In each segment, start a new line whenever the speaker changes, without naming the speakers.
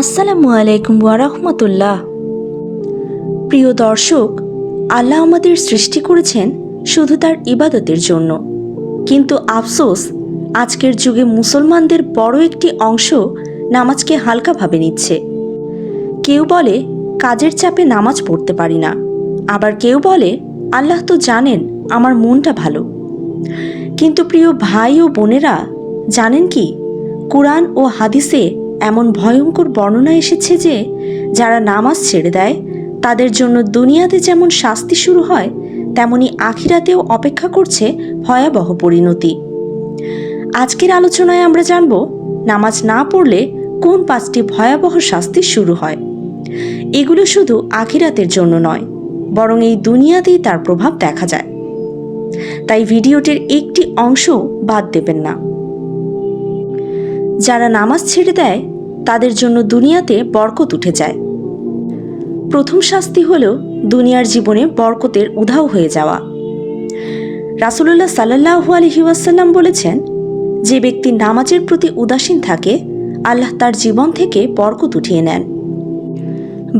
আসসালামু আলাইকুম ওয়ারহমতুল্লাহ প্রিয় দর্শক, আল্লাহ আমাদের সৃষ্টি করেছেন শুধু তার ইবাদতের জন্য। কিন্তু আফসোস, আজকের যুগে মুসলমানদের বড় একটি অংশ নামাজকে হালকাভাবে নিচ্ছে। কেউ বলে, কাজের চাপে নামাজ পড়তে পারি না। আবার কেউ বলে, আল্লাহ তো জানেন আমার মনটা ভালো। কিন্তু প্রিয় ভাই ও বোনেরা, জানেন কি? কোরআন ও হাদিসে এমন ভয়ঙ্কর বর্ণনা এসেছে যে, যারা নামাজ ছেড়ে দেয়, তাদের জন্য দুনিয়াতে যেমন শাস্তি শুরু হয়, তেমনি আখিরাতেও অপেক্ষা করছে ভয়াবহ পরিণতি। আজকের আলোচনায় আমরা জানব, নামাজ না পড়লে কোন পাঁচটি ভয়াবহ শাস্তি শুরু হয়। এগুলো শুধু আখিরাতের জন্য নয়, বরং এই দুনিয়াতেই তার প্রভাব দেখা যায়। তাই ভিডিওটির একটি অংশ বাদ দেবেন না। যারা নামাজ ছেড়ে দেয় তাদের জন্য দুনিয়াতে বরকত উঠে যায়। প্রথম শাস্তি হল দুনিয়ার জীবনে বরকতের উধাও হয়ে যাওয়া। রাসুলুল্লাহ সাল্লাহু আলহি ওয়াসাল্লাম বলেছেন, যে ব্যক্তি নামাজের প্রতি উদাসীন থাকে, আল্লাহ তার জীবন থেকে বরকত উঠিয়ে নেন।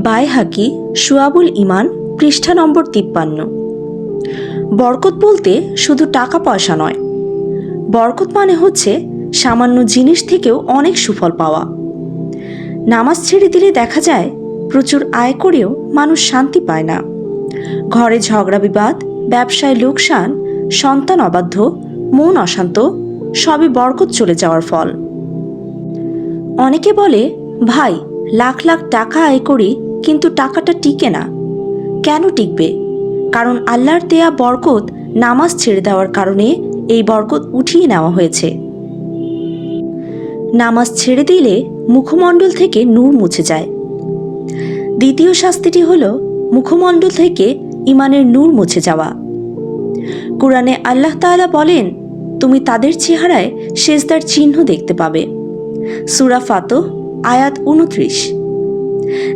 বাই হাকি সুয়াবুল ইমান পৃষ্ঠা নম্বর তিপ্পান্ন। বরকত বলতে শুধু টাকা পয়সা নয়। বরকত মানে হচ্ছে সামান্য জিনিস থেকেও অনেক সুফল পাওয়া। নামাজ ছেড়ে দিলে দেখা যায়, প্রচুর আয় করেও মানুষ শান্তি পায় না। ঘরে ঝগড়া বিবাদ, ব্যবসায় লোকসান, সন্তান অবাধ্য, মন অশান্ত সবই বরকত চলে যাওয়ার ফল। অনেকে বলে, ভাই, লাখ লাখ টাকা আয় করি, কিন্তু টাকাটা টিকে না। কেন টিকবে? কারণ আল্লাহর দেয়া বরকত নামাজ ছেড়ে দেওয়ার কারণে এই বরকত উঠিয়ে নেওয়া হয়েছে। নামাজ ছেড়ে দিলে মুখমণ্ডল থেকে নূর মুছে যায়। দ্বিতীয় শাস্তিটি হল মুখমণ্ডল থেকে ইমানের নূর মুছে যাওয়া। কোরআনে আল্লাহ তাআলা বলেন, তুমি তাদের চেহারায় সেজদার চিহ্ন দেখতে পাবে। সুরা ফাতো আয়াত উনত্রিশ।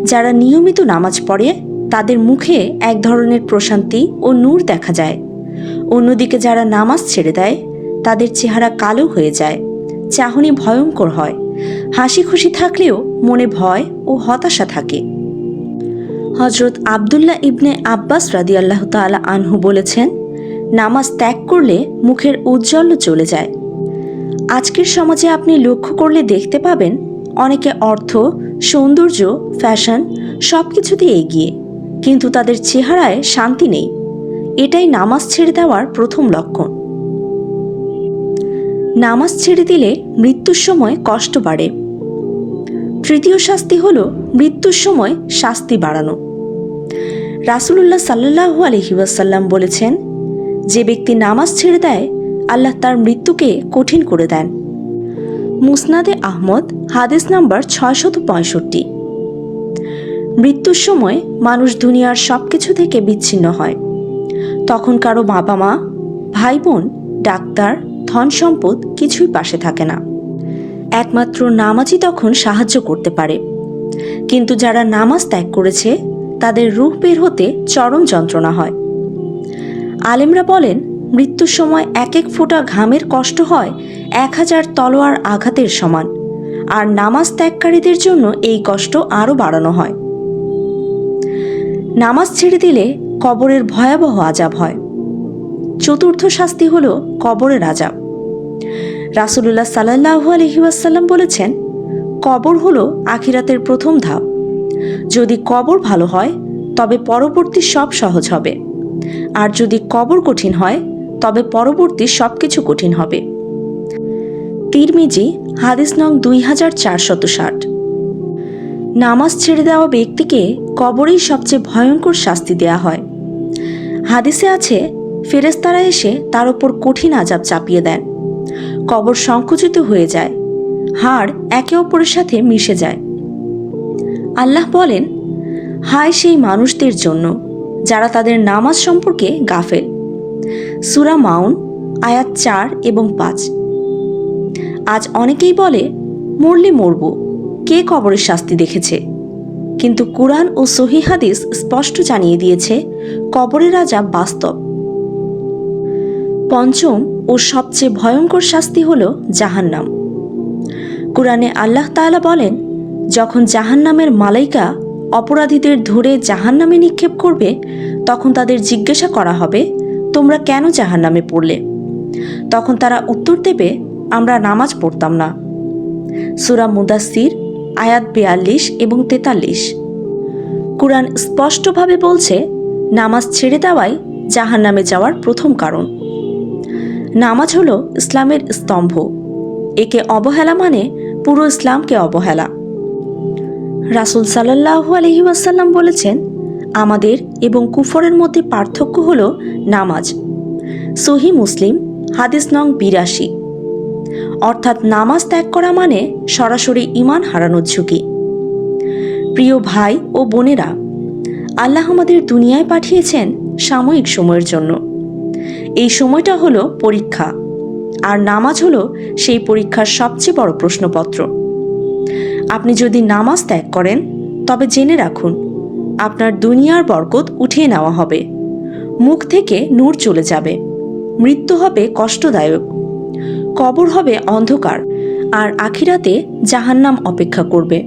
যারা নিয়মিত নামাজ পড়ে, তাদের মুখে এক ধরনের প্রশান্তি ও নূর দেখা যায়। অন্যদিকে যারা নামাজ ছেড়ে দেয়, তাদের চেহারা কালো হয়ে যায়। চাহনি ভয়ঙ্কর হয়। হাসি খুশি থাকলেও মনে ভয় ও হতাশা থাকে। হজরত আবদুল্লাহ ইবনে আব্বাস রাদি আল্লাহ তালা আনহু বলেছেন, নামাজ ত্যাগ করলে মুখের উজ্জ্বল্য চলে যায়। আজকের সমাজে আপনি লক্ষ্য করলে দেখতে পাবেন, অনেকে অর্থ, সৌন্দর্য, ফ্যাশন সব কিছুতেই এগিয়ে, কিন্তু তাদের চেহারায় শান্তি নেই। এটাই নামাজ ছেড়ে দেওয়ার প্রথম লক্ষণ। নামাজ ছেড়ে দিলে মৃত্যুর সময় কষ্ট বাড়ে। তৃতীয় শাস্তি হল মৃত্যুর সময় শাস্তি বাড়ানো। রাসুলুল্লাহ সাল্লাহু আলহিউসাল্লাম বলেছেন, যে ব্যক্তি নামাজ ছেড়ে দেয়, আল্লাহ তার মৃত্যুকে কঠিন করে দেন। মুসনাদে আহমদ, হাদিস নাম্বার ছয়শত পঁয়ষট্টি। মৃত্যুর সময় মানুষ দুনিয়ার সব কিছু থেকে বিচ্ছিন্ন হয়। তখন কারও বাবা মা, ভাই বোন, ডাক্তার ধন সম্পদ কিছুই পাশে থাকে না। একমাত্র নামাজই তখন সাহায্য করতে পারে। কিন্তু যারা নামাজ ত্যাগ করেছে, তাদের রূপ বের হতে চরম যন্ত্রণা হয়। আলেমরা বলেন, মৃত্যুর সময় এক এক ফোঁটা ঘামের কষ্ট হয় এক হাজার তলোয়ার আঘাতের সমান, আর নামাজ ত্যাগকারীদের জন্য এই কষ্ট আরও বাড়ানো হয়। নামাজ ছেড়ে দিলে কবরের ভয়াবহ আজাব হয়। চতুর্থ শাস্তি হল কবরের আজাব রাসুলুল্লাহ সাল্লাহু আলহিউসাল্লাম বলেছেন, কবর হলো আখিরাতের প্রথম ধাপ। যদি কবর ভালো হয়, তবে পরবর্তী সব সহজ হবে। আর যদি কবর কঠিন হয়, তবে পরবর্তী সব কিছু কঠিন হবে। তিরমিজি, হাদিস নং দুই হাজার চারশত ষাট। নামাজ ছেড়ে দেওয়া ব্যক্তিকে কবরেই সবচেয়ে ভয়ঙ্কর শাস্তি দেয়া হয়। হাদিসে আছে ফেরেস্তারা এসে তার ওপর কঠিন আজাব চাপিয়ে দেন। কবর সংকুচিত হয়ে যায়। হাড় একে অপরের সাথে মিশে যায়। আল্লাহ বলেন, হায় সেই মানুষদের জন্য, যারা তাদের নামাজ সম্পর্কে গাফেল। সুরা মাউন, আয়াত চার এবং পাঁচ। আজ অনেকেই বলে, মরলে মরব, কে কবরের শাস্তি দেখেছে? কিন্তু কোরআন ও সহি হাদিস স্পষ্ট জানিয়ে দিয়েছে, কবরের রাজা বাস্তব। পঞ্চম ও সবচেয়ে ভয়ঙ্কর শাস্তি হল জাহান্নাম। কোরআনে আল্লাহ তাআলা বলেন, যখন জাহান্নামের মালাইকা অপরাধীদের ধরে জাহান্নামে নিক্ষেপ করবে, তখন তাদের জিজ্ঞাসা করা হবে, তোমরা কেন জাহান্নামে পড়লে? তখন তারা উত্তর দেবে, আমরা নামাজ পড়তাম না। সুরা মুদাসির আয়াত বিয়াল্লিশ এবং তেতাল্লিশ। কোরআন স্পষ্টভাবে বলছে, নামাজ ছেড়ে দেওয়াই জাহান্নামে যাওয়ার প্রথম কারণ। নামাজ হলো ইসলামের স্তম্ভ। একে অবহেলা মানে পুরো ইসলামকে অবহেলা। রাসুল সাল্লাহু আলহি ওয়াসাল্লাম বলেছেন, আমাদের এবং কুফরের মধ্যে পার্থক্য হল নামাজ। সহি মুসলিম, হাদিস নং বিরাশি। অর্থাৎ নামাজ ত্যাগ করা মানে সরাসরি ইমান হারানোর ঝুঁকি। প্রিয় ভাই ও বোনেরা, আল্লাহ আমাদের দুনিয়ায় পাঠিয়েছেন সাময়িক সময়ের জন্য। এই সময়টা হলো পরীক্ষা। আর নামাজ হলো সেই পরীক্ষার সবচেয়ে বড় প্রশ্নপত্র। আপনি যদি নামাজ ত্যাগ করেন, তবে জেনে রাখুন, আপনার দুনিয়ার বরকত উঠিয়ে নেওয়া হবে। মুখ থেকে নূর চলে যাবে। মৃত্যু হবে কষ্টদায়ক। কবর হবে অন্ধকার। আর আখিরাতে জাহান্নাম অপেক্ষা করবে।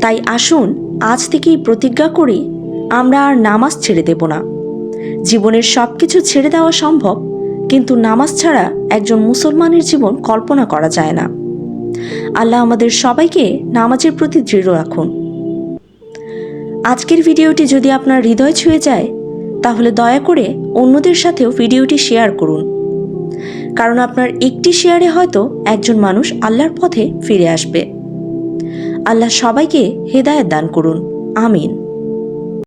তাই আসুন, আজ থেকেই প্রতিজ্ঞা করি, আমরা আর নামাজ ছেড়ে দেব না। জীবনের সব কিছু ছেড়ে দেওয়া সম্ভব, কিন্তু নামাজ ছাড়া একজন মুসলমানের জীবন কল্পনা করা যায় না। আল্লাহ আমাদের সবাইকে নামাজের প্রতি দৃঢ় রাখুন। আজকের ভিডিওটি যদি আপনার হৃদয় ছুঁয়ে যায়, তাহলে দয়া করে অন্যদের সাথেও ভিডিওটি শেয়ার করুন। কারণ আপনার একটি শেয়ারে হয়তো একজন মানুষ আল্লাহর পথে ফিরে আসবে। আল্লাহ সবাইকে হেদায়ত দান করুন। আমিন।